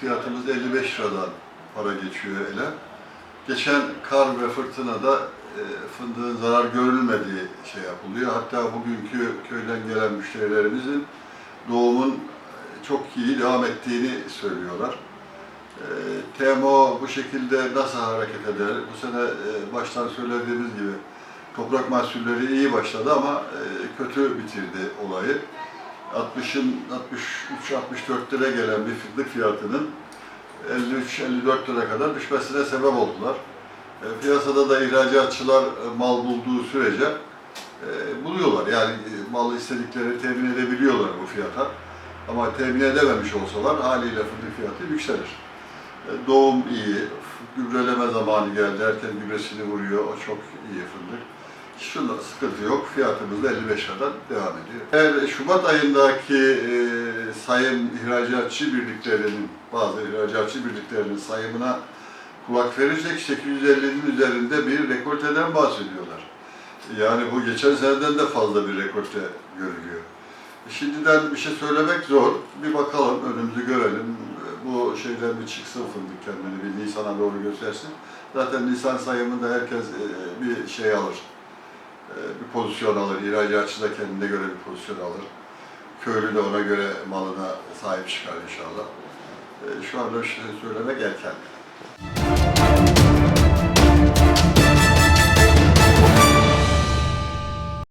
855 liradan para geçiyor ele. Geçen kar ve fırtınada e, fındığın zarar görülmediği şey yapılıyor. Hatta bugünkü köyden gelen müşterilerimizin doğumun e, çok iyi devam ettiğini söylüyorlar. E, TMO bu şekilde nasıl hareket eder? Bu sene baştan söylediğimiz gibi toprak mahsulleri iyi başladı ama kötü bitirdi olayı. 60'ın 63-64 lira gelen bir fındık fiyatının 53-54 lira kadar düşmesine sebep oldular. E, piyasada da ihracatçılar e, mal bulduğu sürece e, buluyorlar. Yani e, malı istedikleri temin edebiliyorlar bu fiyata. Ama temin edememiş olsalar haliyle fındık fiyatı yükselir. E, doğum iyi, gübreleme zamanı geldi. Erken gübresini vuruyor. O çok iyi fındık. Şunda sıkıntı yok. Fiyatımız da 55 liradan devam ediyor. Eğer Şubat ayındaki e, sayım ihracatçı birliklerinin, bazı ihracatçı birliklerinin sayımına kulak verirsek 850'nin üzerinde bir rekolteden bahsediyorlar. Yani bu geçen seneden de fazla bir rekolte görülüyor. Şimdiden bir şey söylemek zor. Bir bakalım, önümüzü görelim. Bu şeyden bir çıksın fındık kendini, bir Nisan'a doğru göstersin. Zaten Nisan sayımında herkes e, bir şey alır. Bir pozisyon alır. İhracatçı da kendine göre bir pozisyon alır. Köylü de ona göre malına sahip çıkar inşallah. E, Şu anda bir şey söylemek erken.